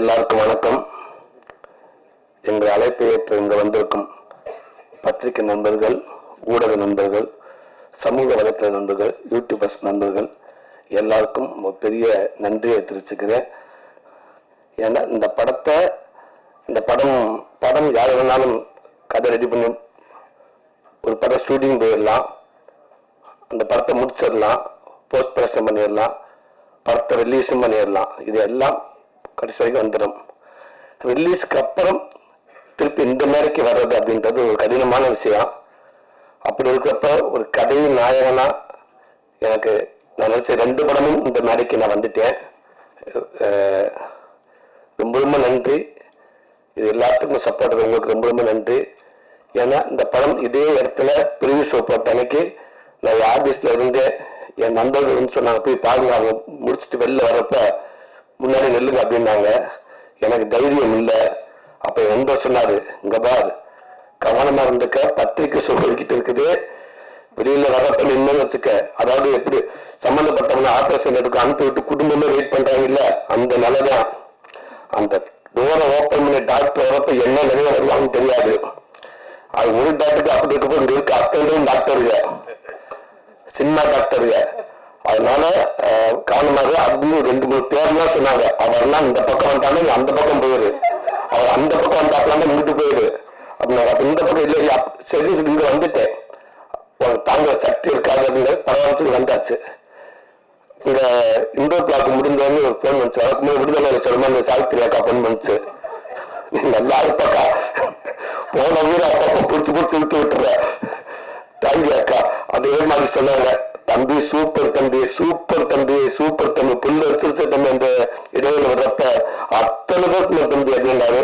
எல்லாருக்கும் வணக்கம். எங்கள் அழைப்பை ஏற்று இங்கு வந்திருக்கும் பத்திரிகை நண்பர்கள் ஊடக நண்பர்கள் சமூக வலைத்தள நண்பர்கள் யூடியூபர்ஸ் நண்பர்கள் எல்லாருக்கும் பெரிய நன்றியை தெரிவிச்சுக்கிறேன். ஏன்னா இந்த படத்தை இந்த படம் படம் யார் வேணாலும் கதை ரெடி பண்ணி ஒரு படம் ஷூட்டிங் போயிடலாம். அந்த படத்தை முடிச்சிடலாம். போஸ்ட் ப்ரொடக்ஷன் பண்ணிடலாம். படத்தை ரிலீஸும் பண்ணிடலாம். இது எல்லாம் கடைசி வரைக்கும் வந்துடும். ரிலீஸ்க்கு அப்புறம் திருப்பி இந்த மேடைக்கு வர்றது அப்படின்றது ஒரு கடினமான விஷயம். அப்படி இருக்கிறப்ப ஒரு கதை நாயகனா எனக்கு நான் நினச்ச ரெண்டு படமும் இந்த மேடைக்கு நான் வந்துட்டேன். ரொம்ப ரொம்ப நன்றி. இது எல்லாத்துக்கும் சப்போர்ட் பண்ணுறவங்களுக்கு ரொம்ப ரொம்ப நன்றி. ஏன்னா இந்த படம் இதே இடத்துல பிரிவு ஷோ போட்ட அன்னைக்கு நான் ஆஃபீஸில் இருந்து என் நண்பர்கள் வந்து சொன்னாங்க போய் பாருங்க அவங்க முடிச்சுட்டு வெளில வரப்போ முன்னாடி நெல்லுங்க அப்படின்னாங்க. எனக்கு தைரியம் இல்லை. அப்போ என் சொன்னார் இங்கே பார் கவனமாக இருந்துக்க பத்திரிக்கை சொல்லிக்கிட்டு இருக்குது. வெளியில் வரப்ப நின்று வச்சுக்க. அதாவது எப்படி சம்மந்தப்பட்டவங்க ஆப்ரேஷன் எடுக்க அனுப்பி விட்டு குடும்பமே வெயிட் பண்ணுறாங்க இல்லை அந்த நிலைதான். அந்த டோரை ஓப்பன் பண்ணி டாக்டர் வரப்ப என்ன நிறைய வருவாங்கன்னு தெரியாது. அது ஒரு டாக்டருக்கு அப்படி இருக்கப்போ இங்க இருக்க டாக்டருங்க சின்ன டாக்டருங்க அதனால காரணமாக அப்படின்னு ரெண்டு மூணு பேர்லாம் சொன்னாங்க. அவர்லாம் இந்த பக்கம் வந்தாலும் அந்த பக்கம் போயிரு. அவர் அந்த பக்கம் வந்தாப்பலாம் இங்கிட்டு போயிரு. அப்படின்னாங்க அப்ப இந்த பக்கம் இல்லை சரி இங்க வந்துட்டேன். தாங்க சக்தி இருக்காது அப்படின்னு பரவாயில்ல வந்தாச்சு. இங்க இண்டோர் பிளாக் முடிஞ்சோன்னு ஒரு ஃபோன் வந்துச்சு. அதுக்கு விடுதலை சொல்லுமா இந்த சாவித்திரி அக்கா ஃபோன் பண்ணுச்சு நீ நல்லா இருப்பக்கா. போன வீடு அப்பப்போ பிடிச்சி பிடிச்சி விட்டு விட்டுற தேங்க்யூ அக்கா. அதே மாதிரி சொன்னாங்க. தம்பி சூப்பர் தம்பி சூப்பர் தம்பி சூப்பர் தம்பி புல்லு வச்சிருச்ச தம்பி அந்த இடையில வர்றப்ப. அத்தனை பேருக்கு தம்பி அப்படின்னாரு.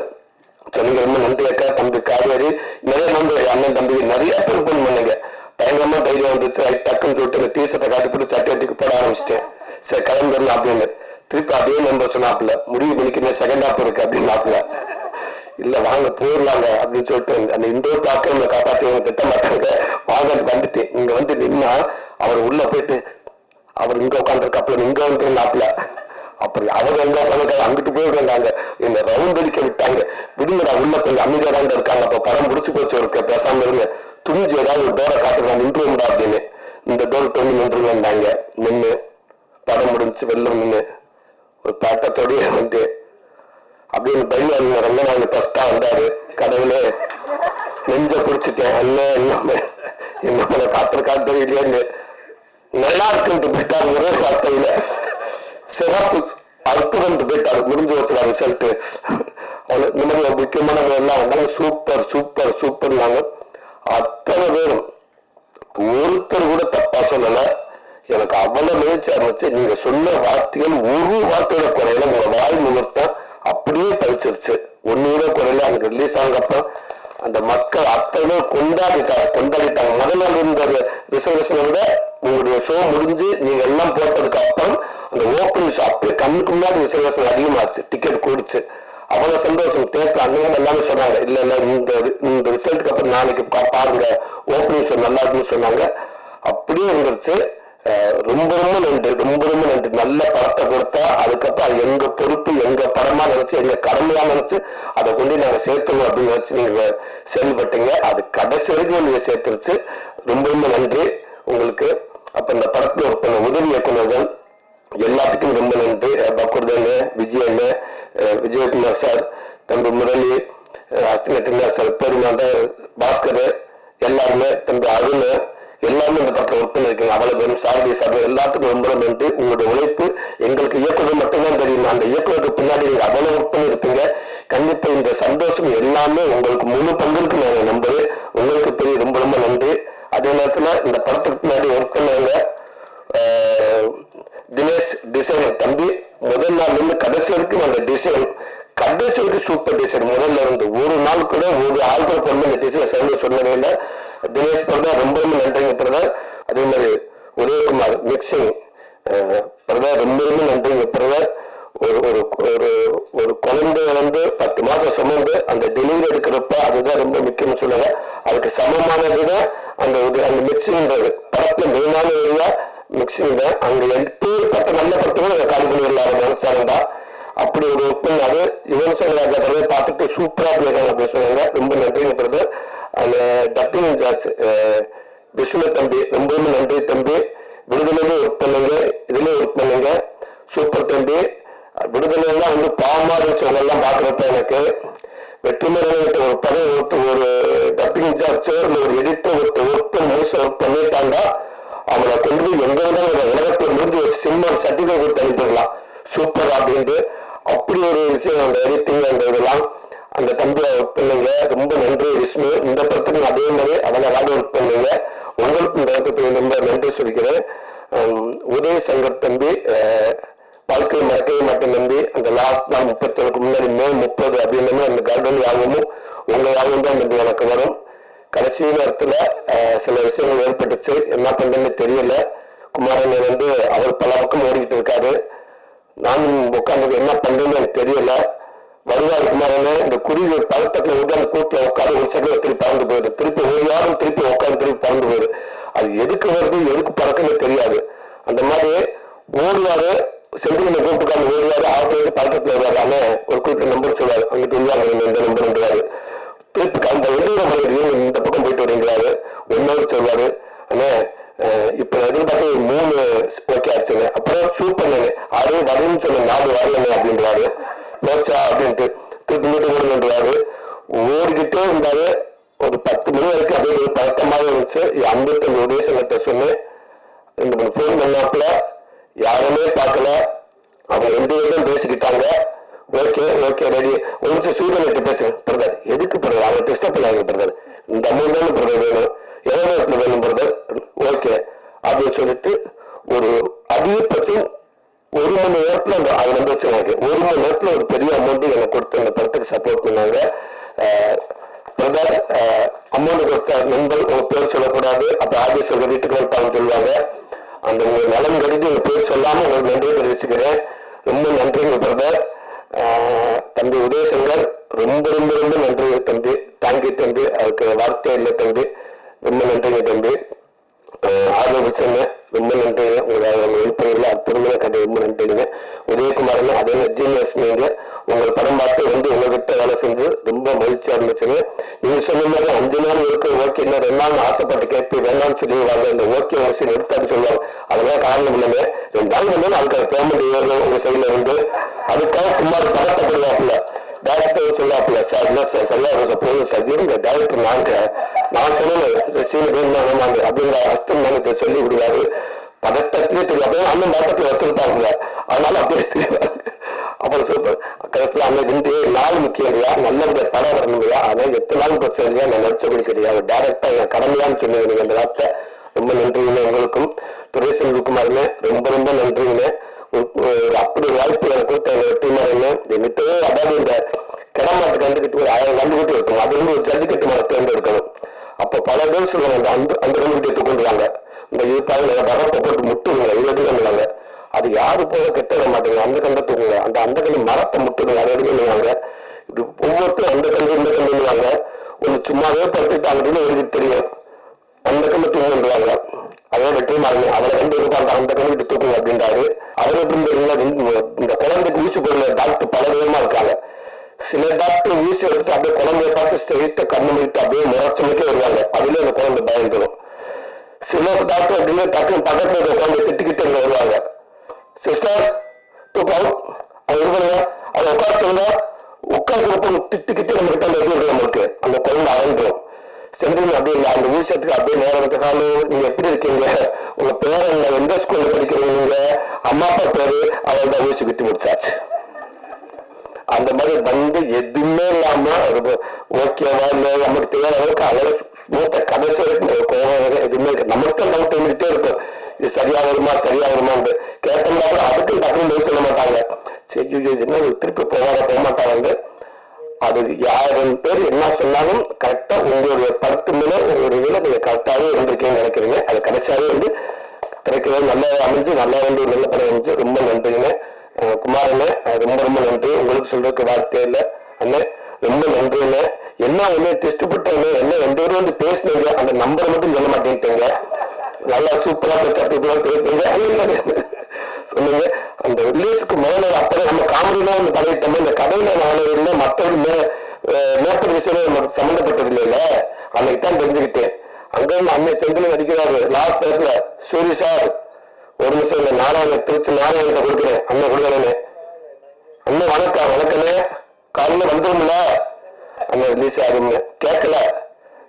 சொல்லுங்க ரொம்ப நன்றி அக்கா தம்பி காவேரி. நிறைய நம்ப அண்ணன் தம்பி நிறைய பேர் ஃபோன் பண்ணுங்க. பயங்கரமா தைரியம் வந்துச்சு. ரைட் டக்குன்னு சொல்லிட்டு இந்த டீஷர்ட்டை காட்டி போட்டு சட்டை அட்டிக்கு போட ஆரம்பிச்சிட்டேன். சரி கிளம்பிடலாம் அப்படின்னு திருப்பி அதே நம்பர் சொன்னாப்புல. முடிவு பண்ணிக்கிறேன் செகண்ட் ஹாப் இருக்கு அப்படின்னாப்புல. இல்ல வாங்க போயிடலாங்க அப்படின்னு சொல்லிட்டு அந்த இண்டோர் பிளாக்கை காப்பாற்றி அவங்க திட்ட மாட்டாங்க. வாங்க வந்துட்டு இங்க வந்து நின்னா அவர் உள்ள போயிட்டு அவர் இங்க உட்காந்துருக்காப்புல இங்க வந்துருந்தாப்புல. அப்படி அவங்க எங்க உட்காந்து அங்கிட்டு போய் விடுறாங்க என்ன ரவுண்ட் அடிக்க விட்டாங்க. விடுங்கடா உள்ள கொஞ்சம் அமைதியா இருக்காங்க. அப்ப படம் முடிச்சு போச்சு ஒரு பேசாம இருங்க. துணிஞ்சு ஏதாவது ஒரு டோரை காட்டுறாங்க நின்றுடா அப்படின்னு. இந்த டோர் வந்து நின்று வந்தாங்க நின்று படம் முடிஞ்சு வெளில நின்று ஒரு பேட்டத்தோடய வந்து அப்படின்னு பையன் ரங்கநாதன் ஃபர்ஸ்டா வந்தாரு. கடவுளே நெஞ்ச பிடிச்சிட்டேன். அண்ணன் என்ன என்ன காத்திருக்கா தெரியலையேன்னு. நல்லா இருக்குன்ட்டு போயிட்டாரு ஒரே வார்த்தையில சிறப்பு அற்புதம் போயிட்டாரு. முடிஞ்சு வச்சுல ரிசல்ட் இந்த மாதிரி முக்கியமான எல்லாம் வந்தாங்க சூப்பர் சூப்பர் சூப்பர்னாங்க அத்தனை பேரும் ஒருத்தர் கூட தப்பா சொல்லல. எனக்கு அவ்வளவு முயற்சி ஆரம்பிச்சு நீங்க சொன்ன வார்த்தைகள் ஒரு வார்த்தையோட குறையில. உங்க வாய் முகூர்த்தம் அப்படியே பழிச்சிருச்சு. ஒண்ணு கூட குறையில. எனக்கு ரிலீஸ் ஆனதுக்கப்புறம் அந்த மக்கள் அத்தனை கொண்டாடிட்டாங்க கொண்டாடிட்டாங்க முதல் நாள் இருந்த ரிசர்வேஷனை விட உங்களுடைய ஷோ முடிஞ்சு நீங்க எல்லாம் போட்டதுக்கு அப்புறம் அந்த ஓப்பனிங் ஷோ அப்படியே கண்ணுக்கு முன்னாடி ரிசர்வேஷன் அதிகமாச்சு டிக்கெட் கூடிச்சு. அவ்வளவு சந்தோஷம். தேட்டர் அண்ணன் எல்லாமே சொன்னாங்க இல்ல இல்ல இந்த இந்த ரிசல்ட்டுக்கு அப்புறம் நாளைக்கு பாருங்க ஓப்பனிங் ஷோ நல்லா இருக்குன்னு சொன்னாங்க. அப்படியே இருந்துருச்சு. ரொம்ப ரொம்ப நன்றி ரொம்ப ரொம்ப நன்றி. நல்ல படத்தை கொடுத்தா அதுக்கப்புறம் அது எங்க பொறுப்பு எங்க படமா நினைச்சு எங்க கடமையா நினைச்சு அதை கொண்டு நாங்க சேர்த்துவோம் அப்படின்னு நினைச்சு நீங்க செயல்பட்டீங்க. அது கடைசி வரைக்கும் நீங்க சேர்த்துருச்சு. ரொம்ப ரொம்ப நன்றி. உங்களுக்கு அப்ப இந்த படத்துல ஒரு பண்ண உதவி இயக்குநர்கள் எல்லாத்துக்கும் ரொம்ப நன்றி. பக்குர்தன் விஜயன் விஜயகுமார் சார் தம்பி முரளி அஸ்தினட்டினார் சார் பெருமாண்ட பாஸ்கர் எல்லாருமே தம்பி அருண் எல்லாமே இந்த படத்தில் ஒர்க் பண்ணிருக்கீங்க அவ்வளவு பேரும் சாரதி சார் எல்லாத்துக்கும் ரொம்ப ரொம்ப நன்றி. உங்களுடைய உழைப்பு எங்களுக்கு இயக்குநர் மட்டும்தான் தெரியும்? அந்த இயக்குநருக்கு பின்னாடி நீங்கள் அவ்வளவு ஒர்க் பண்ணியிருப்பீங்க. கண்டிப்பா இந்த சந்தோஷம் எல்லாமே உங்களுக்கு முழு பங்கிற்கு நான் நம்புறேன். உங்களுக்கு பெரிய ரொம்ப ரொம்ப நன்றி. அதே நேரத்தில் இந்த படத்துக்கு பின்னாடி ஒர்க் பண்ணவங்க தினேஷ் டிசைனர் தம்பி முதல் நாள்ல இருந்து கடைசி வரைக்கும் அந்த டிசைன் கடைசி வரைக்கும் சூப்பர் டிசைன். முதல்ல இருந்து ஒரு நாள் கூட ஒரு ஆள் கூட பொண்ணு இந்த டிசைன் சேர்ந்து சொன்னதே இல்லை. தினேஷ் பிரதர் ரொம்ப ரொம்ப நன்றிங்க பிரதர் அதே மாதிரி உதயகுமார் மிக்சிங் பிரதர் ரொம்ப ரொம்ப நன்றிங்க பிரதர் ஒரு ஒரு ஒரு ஒரு குழந்தை வந்து பத்து மாதம் சுமந்து அந்த டெலிவரி எடுக்கிறப்ப அதுதான் ரொம்ப முக்கியம்னு சொல்லுங்க. அதுக்கு சமமானது தான் அந்த அந்த மிக்சிங்ன்றது படத்துல மெயினான ஏரியா மிக்சிங் தான். அங்க எப்பேற்பட்ட நல்ல படத்துக்கும் அதை காலி பண்ணி விடலாம் நினைச்சாருந்தா அப்படி ஒரு ஒர்க் யுவன் ராஜா பிரதர் பார்த்துட்டு சூப்பரா போயிருக்காங்க அப்படின்னு சொன்னாங்க ரொம்ப நன்றி பிரதர் அந்த டப்பிங் இன்சார்ஜ் விஸ்வ தம்பி ரொம்ப நன்றி தம்பி. விடுதலையிலும் ஒர்க் பண்ணுங்க இதுலயும் ஒர்க் பண்ணுங்க சூப்பர் தம்பி. விடுதலையெல்லாம் வந்து பாவமா இருந்துச்சு எல்லாம் பாக்குறப்ப எனக்கு வெற்றிமரன் ஒரு படம் ஒருத்தர் ஒரு டப்பிங் இன்சார்ஜ் இல்லை ஒரு எடிட்டர் ஒருத்தர் ஒர்க் பண்ணி முழுசு ஒர்க் பண்ணிட்டாங்க அவனை கொண்டு போய் எங்க வேணாலும் உலகத்தில் முடிஞ்சு ஒரு சினிமா சர்டிஃபிகேட் கொடுத்து அனுப்பிடலாம். சூப்பர் அப்படின்ட்டு. அப்படி ஒரு விஷயம் அந்த எடிட்டிங் அந்த இதெல்லாம் அந்த தம்பியை ஒர்க் பண்ணுங்க ரொம்ப நன்றி விஷ்ணு. இந்த படத்துக்கு அதே மாதிரி அவங்க ராக ஒர்க் பண்ணுங்க. உங்களுக்கும் இந்த இடத்துக்கு ரொம்ப நன்றி சொல்லிக்கிறேன். உதய சங்கர் தம்பி வாழ்க்கை வாழ்க்கையை மறக்கவே மாட்டேன் நம்பி அந்த லாஸ்ட் தான் முப்பத்தொன்னுக்கு முன்னாடி மே முப்பது அப்படின்னு அந்த கார்டன் யாகமும் உங்க யாகம் தான் நம்பி எனக்கு வரும். கடைசி நேரத்தில் சில விஷயங்கள் ஏற்பட்டுச்சு. என்ன பண்ணுறதுன்னு தெரியல. குமாரன் வந்து அவர் பல பக்கம் ஓடிக்கிட்டு இருக்காரு. நானும் உட்காந்து என்ன பண்றேன்னு எனக்கு தெரியல. வருவாய் குமாரனே இந்த குருவி பழக்கத்துல உட்காந்து அந்த உட்காந்து ஒரு செகண்ட் திருப்பி பறந்து போயிடு. திருப்பி ஒரு யாரும் திருப்பி உட்காந்து திருப்பி பறந்து போயிடு. அது எதுக்கு வருது எதுக்கு பறக்குன்னு தெரியாது. அந்த மாதிரி ஓடுவாரு செந்திலில் கூப்பிட்டு ஓடுவாரு ஆபரேட்டு பழக்கத்தில் வருவாரு ஆனா ஒரு குறிப்பிட்ட நம்பர் சொல்லுவாரு. அங்கிட்டு உருவாங்க இந்த நம்பர் திருப்பி அந்த வெளியூர் நம்பர் இந்த பக்கம் போயிட்டு வரீங்களாரு. ஒன்னொரு சொல்வாரு அண்ணே இப்போ நான் பார்த்து மூணு ஓகே ஆச்சுங்க அப்புறம் ஃபீல் பண்ணேன். அது வரணும்னு சொன்னேன் நாலு வரலங்க அப்படின்றாரு. போச்சா அப்படின்ட்டு திருப்பி மீட்டு ஓடுன்றாரு ஓடிக்கிட்டே இருந்தாரு. ஒரு பத்து மணி வரைக்கும் அப்படியே ஒரு பழக்கமாக இருந்துச்சு. ஐம்பத்தஞ்சு உதயசங்கத்தை சொன்னேன். இந்த ஃபோன் பண்ணாப்புல. யாருமே பார்க்கல. அவங்க ரெண்டு பேரும் பேசிக்கிட்டாங்க. ஓகே ஓகே ரெடி ஒரு நிமிஷம் சூரியன் பேசுங்க பிரதர் எதுக்கு பிரதர் அவங்க டிஸ்டர்ப் பண்ணாங்க பிரதர் இந்த அமௌண்ட் தானே பிரதர் வேணும் எவ்வளோ நேரத்தில் வேணும் பிரதர் ஓகே அப்படின்னு சொல்லிட்டு ஒரு அதிகபட்சம் ஒரு மணி நேரத்துல அந்த அது வந்துச்சு எனக்கு. ஒரு மணி நேரத்தில் ஒரு பெரிய அமௌண்ட்டு எனக்கு கொடுத்து அந்த படத்துக்கு சப்போர்ட் பண்ணாங்க. பிரதர் அமௌண்ட் கொடுத்த நண்பர் உங்கள் பேர் சொல்லக்கூடாது. அப்போ ஆபீஸ் வீட்டுக்கு வந்துட்டாங்க சொல்லுவாங்க. அந்த உங்கள் நலன் கருதி உங்கள் பேர் சொல்லாமல் உங்களுக்கு நன்றியை தெரிவிச்சுக்கிறேன். ரொம்ப நன்றிங்க பிரதர் தம்பி உதயசங்கர் ரொம்ப ரொம்ப ரொம்ப நன்றி தம்பி. தேங்க்யூ தம்பி. அதுக்கு வார்த்தை இல்லை தம்பி. ரொம்ப நன்றிங்க தம்பி. ஆரோபிச்சங்க ரொம்ப நன்றிங்க உங்களை ஹெல்ப் பண்ணல அற்புதமான கதை. ரொம்ப நன்றிங்க. உதயகுமாரன் அதே ஜீனியஸ் நீங்க உங்கள் படம் பார்த்து வந்து உங்ககிட்ட வேலை செஞ்சு ரொம்ப மகிழ்ச்சியா இருந்துச்சுங்க. நீங்க சொன்ன மாதிரி அஞ்சு நாள் இருக்கு. ஓகே இன்னும் ரெண்டு நாள் ஆசைப்பட்டு கேட்பி வேண்டாம்னு சொல்லிடுவாங்க இந்த ஓகே வரிசை நிறுத்தாது சொல்லுவாங்க. அதெல்லாம் காரணம் இல்லைங்க. ரெண்டு நாள் வந்து அதுக்கான பேமெண்ட் ஏறணும். உங்க சைட்ல இருந்து. அதுக்காக குமார் படத்தை போடுவாப்புல டேரக்டர் சொல்லாப்புல சார் என்ன சார் சரியா சார் போதும் சார் இருங்க டேரக்டர் நாங்க நான் சொன்னேன் சீன் வேணுமாங்க அப்படிங்கிற அஸ்தம் நாங்க சொல்லி விடுவாரு பதட்டத்திலே தெரியும் அப்படியே அண்ணன் பதட்டத்தில் வச்சிருப்பாங்க அதனால அப்படியே தெரியும் அப்புறம் சூப்பர் கடைசியில் அண்ணன் ரெண்டு நாள் முக்கியம் இல்லையா நல்லபடியா படம் வரணும் இல்லையா அதனால எத்தனை நாள் பிரச்சனை இல்லையா நான் நடிச்சபடி கிடையாது டேரக்டா என் கடமையான்னு சொன்னீங்க நீங்க அந்த வார்த்தை ரொம்ப நன்றிங்க உங்களுக்கும் துரை செல்வகுமாருங்க ரொம்ப ரொம்ப நன்றிங்க அப்படி ஒரு வாய்ப்பு எனக்கு கொடுத்த எங்க வெற்றிமாறன்னு எங்கிட்டவே அதாவது இந்த கிடமாட்டு கண்டுக்கிட்டு ஒரு ஆயிரம் கண்டுகிட்டு இருக்கும். அது வந்து ஒரு ஜல்லிக்கட்டு மரம் தேர்ந்தெடுக்கணும். அப்போ பல பேர் சொல்லுவாங்க அந்த அந்த அந்த கண்டுகிட்டே இந்த இதுக்காக வரப்பை போட்டு முட்டுங்க இருபது கண்டுவாங்க அது யாரு போக கெட்ட விட மாட்டேங்க அந்த கண்டை தூக்குங்க. அந்த அந்த கண்டு மரத்தை முட்டுங்க அதை எடுக்கணுவாங்க இப்படி ஒவ்வொருத்தரும் அந்த கண்டு இந்த கண்டுவாங்க ஒன்று சும்மாவே படுத்துட்டு அப்படின்னு எனக்கு தெரியும். அந்த கண்டு தூங்குவாங்க அதோட வெற்றி மாறுங்க அவரை கண்டு இருப்பாங்க அந்த கண்ணு தூக்குங்க அப்படின்றாரு. அவர் எப்படி இந்த- குழந்தைக்கு ஊசி போடுற டாக்டர் பல விதமா இருக்காங்க. சில டாக்டர் ஊசி எடுத்துட்டு அப்படியே குழந்தைய பார்த்து ஸ்ட்ரெயிட்டா கண்ணு முடிட்டு அப்படியே முறைச்சமைக்கே வருவாங்க. அதுல அந்த குழந்தை பயந்துடும் சில டாக்டர் அப்படின்னு டக்குனு பக்கத்துல இருக்க குழந்தை திட்டிக்கிட்டு வருவாங்க. சிஸ்டர் தூக்கு அவுட் அது இருக்கிறதா அதை உட்கார சொல்லுங்க. உட்கார்ந்து திட்டுக்கிட்டு நம்ம கிட்ட அந்த இருக்கு நம்மளுக்கு. அந்த குழந்தை அழந்துடும் செந்தில் அப்படியே அந்த விஷயத்துக்கு அப்படியே நேரத்துக்கு ஹாலோ நீங்க எப்படி இருக்கீங்க? உங்க பேர் என்ன எந்த ஸ்கூல்ல படிக்கிறீங்க நீங்க? அம்மா அப்பா பேரு அவள் தான் ஊசி விட்டு முடிச்சாச்சு. அந்த மாதிரி வந்து எதுவுமே இல்லாம ஒரு ஓகேவா இல்லை நமக்கு தேவையான அளவுக்கு அவ்வளவு மூத்த கடைசி வரைக்கும் கோவம் எதுவுமே இருக்கு நமக்கு தான் டவுட் இருந்துகிட்டே இருக்கும். இது சரியா வருமா சரியா வருமான்னு கேட்டோம்னா கூட அதுக்கு சொல்ல மாட்டாங்க. சரி என்ன திருப்பி போவாங்க போக மாட்டாங்க அது யாரும் பேர் என்ன சொன்னாலும் கரெக்டா உங்களுடைய படத்து மேல ஒரு இதுல நீங்க கரெக்டாவே இருந்திருக்கீங்கன்னு நினைக்கிறீங்க. அது கடைசியாவே வந்து கிடைக்கவே நல்லா அமைஞ்சு நல்லா வந்து நல்ல படம் அமைஞ்சு ரொம்ப நன்றிங்க. குமாரண்ணே ரொம்ப ரொம்ப நன்றி. உங்களுக்கு சொல்றதுக்கு வார்த்தை இல்லை. அண்ணே ரொம்ப நன்றிண்ணே என்ன ஒண்ணு டெஸ்ட் போட்டாங்க? என்ன ரெண்டு பேரும் வந்து பேசுனீங்க? அந்த நம்பரை மட்டும் சொல்ல மாட்டேங்கிட்டீங்க நல்லா சூப்பரா பேச்சு பேசுனீங்க. சொன்னீங்க. அந்த ரிலீஸ்க்கு முதல்ல அப்பதான் நம்ம காமெடியெல்லாம் வந்து பழகிட்டோம் இந்த கதையில நான் இல்லை மேற்படி விஷயம் நமக்கு சம்மந்தப்பட்டது இல்லைல்ல அன்னைக்கு தான் தெரிஞ்சுக்கிட்டேன். அங்கே இருந்து அன்னை செந்தில் நடிக்கிறாரு. லாஸ்ட் நேரத்துல சூரி சார். ஒரு நிமிஷம் இல்லை நாராயண திருச்சி நாராயணத்தை கொடுக்குறேன். அண்ணன் கொடுக்கறேன்னு அண்ணன் வணக்கம் வணக்கண்ணே. காலையில் வந்துரும்ல? அண்ணன் ரிலீஸ் ஆகுங்க கேட்கல.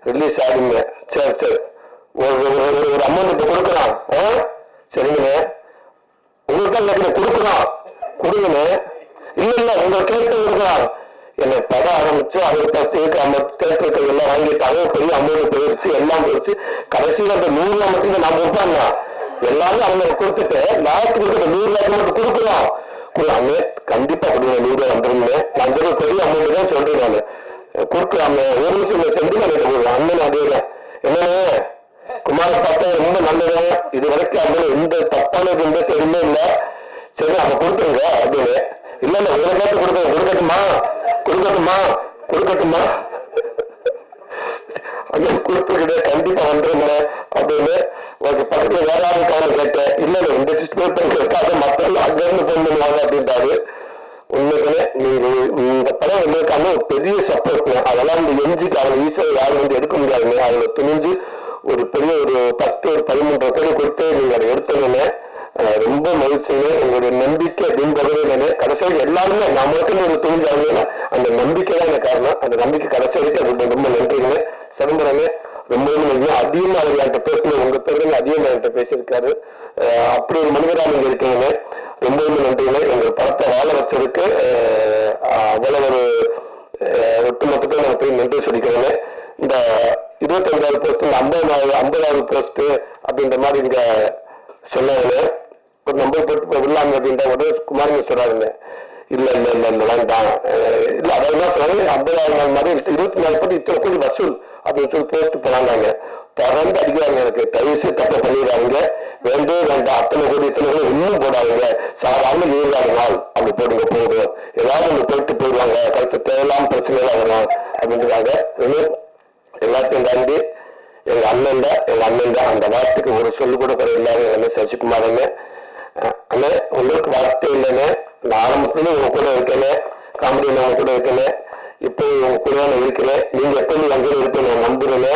ரிலீஸ் ஆகுங்க சரி சரி. ஒரு ஒரு ஒரு- அமௌண்ட் இப்போ கொடுக்குறான். ஆ? சரிங்கண்ணே உங்களுக்கு தான் எனக்கு கொடுக்குறான் கொடுங்கண்ணே இல்ல இல்ல உங்க கேட்டு கொடுக்குறான் என்னை படம் ஆரம்பிச்சு அவர் ஃபஸ்ட்டு நம்ம தேட்டருக்கு எல்லாம் வாங்கிட்டாங்க பெரிய அமௌண்ட் போயிடுச்சு எல்லாம் போயிடுச்சு. கடைசியில் அந்த நூறுல மட்டும் நான் கொடுப்பாங்க எல்லாரும் அவங்க கொடுத்துட்டு லாஸ்ட் கொடுக்குற நூறு ரூபாய்க்கு மட்டும் கொடுக்கலாம். கொடுக்கலாமே. கண்டிப்பா கொடுங்க நூறு ரூபா வந்துருங்க நான் பெரிய அமௌண்ட் தான் சொல்றேன் நான். கொடுக்கலாமே. ஒரு நிமிஷம் செஞ்சு சென்று நான் கொடுக்கலாம் அண்ணன் அதே என்னன்னு குமார பார்த்தா ரொம்ப நல்லது இது வரைக்கும் அதுல எந்த தப்பானது எந்த எதுவுமே இல்லை. சரி அப்ப கொடுத்துருங்க அப்படின்னு. இல்ல இல்ல உங்களை கேட்டு கொடுக்க கொடுக்கட்டுமா? கொடுக்கட்டுமா? கொடுக்கட்டுமா? அங்க கொடுத்துக்கிட்டே கண்டிப்பா வந்துருங்க அப்படின்னு. ஓகே பக்கத்துல வேற ஆளுக்கான கேட்டேன். இல்ல இந்த டிஸ்ட்ரிபியூட் பண்ணிருக்காது மத்த அங்க இருந்து போன் பண்ணுவாங்க அப்படின்றாரு. உண்மைகளே நீங்க இந்த படம் எங்களுக்கான ஒரு பெரிய சப்போர்ட் அதெல்லாம் இந்த எஞ்சிக்கு அவங்க ஈஸியாக யாரும் வந்து எடுக்க முடியாதுங்க அதுல துணிஞ்சு ஒரு பெரிய ஒரு ஃபஸ்ட்டு ஒரு பதிமூன்று கோடி கொடுத்து நீங்க அதை எடுத்தீங்கன்னு ரொம்ப மகிழ்ச்சிங்க உங்களுடைய நம்பிக்கை அப்படின்றதே கடைசியாக எல்லாருமே நான் மட்டும் ஒரு துணிஞ்சாங்க அந்த நம்பிக்கை தான் எனக்கு காரணம். அந்த நம்பிக்கை கடைசி வரைக்கும் அது ரொம்ப நன்றிங்க. சிதம்பரமே ரொம்ப ரொம்ப நன்றி. அதிகமாக அவர் என்கிட்ட பேசணும் உங்க பேருங்க அதிகமாக என்கிட்ட பேசியிருக்காரு. அப்படி ஒரு மனிதராக நீங்க இருக்கீங்க ரொம்ப ரொம்ப நன்றிங்க. எங்கள் படத்தை வாழ வச்சதுக்கு அவ்வளவு ஒரு ஒட்டுமொத்தத்தில் ஒட்டுமொத்தத்தை நான் போய் நன்றி சொல்லிக்கிறேன். இந்த இருபத்தஞ்சாவது போஸ்ட் இந்த ஐம்பதாவது ஐம்பதாவது போஸ்ட் அப்படின்ற மாதிரி இங்க சொன்னாங்க ஒரு நம்பர் போட்டு விடலாங்க அப்படின்ற உடனே குமாரங்க சொல்றாருங்க. இல்ல இல்ல இல்ல இல்ல வேண்டாம். இல்ல அதெல்லாம் என்ன சொன்னாங்க ஐம்பதாவது நாள் மாதிரி இருபத்தி நாலு பத்தி இத்தனை கோடி வசூல் அப்படின்னு சொல்லி போட்டு போனாங்க பறந்து அடிக்கிறாங்க எனக்கு. தயவு செய்து பண்ணிடுறாங்க வேண்டே வேண்டாம். அத்தனை கோடி இத்தனை கோடி இன்னும் போடாதீங்க. சாதாரண இருபதாவது நாள் அப்படி போடுங்க போதும் ஏதாவது ஒன்று போயிட்டு போயிடுவாங்க. கடைசி தேவையில்லாம பிரச்சனை எல்லாம் வரும் அப்படின்றாங்க. எல்லாத்தையும் தாண்டி எங்க அண்ணன் எங்க அண்ணன் அந்த வார்த்தைக்கு ஒரு சொல்லு கூட குறையில்லாத என்ன சசிகுமார் அண்ணன். அண்ணே உங்களுக்கு வார்த்தை இல்லைன்னு நான் ஆரம்பத்துல உங்க கூட இருக்கேனே காமெடி உங்க கூட இருக்கேனே இப்போ உங்க கூட நான் இருக்கிறேன் நீங்க எப்பவுமே அங்கே இருப்பேன் நான் நம்புறேன்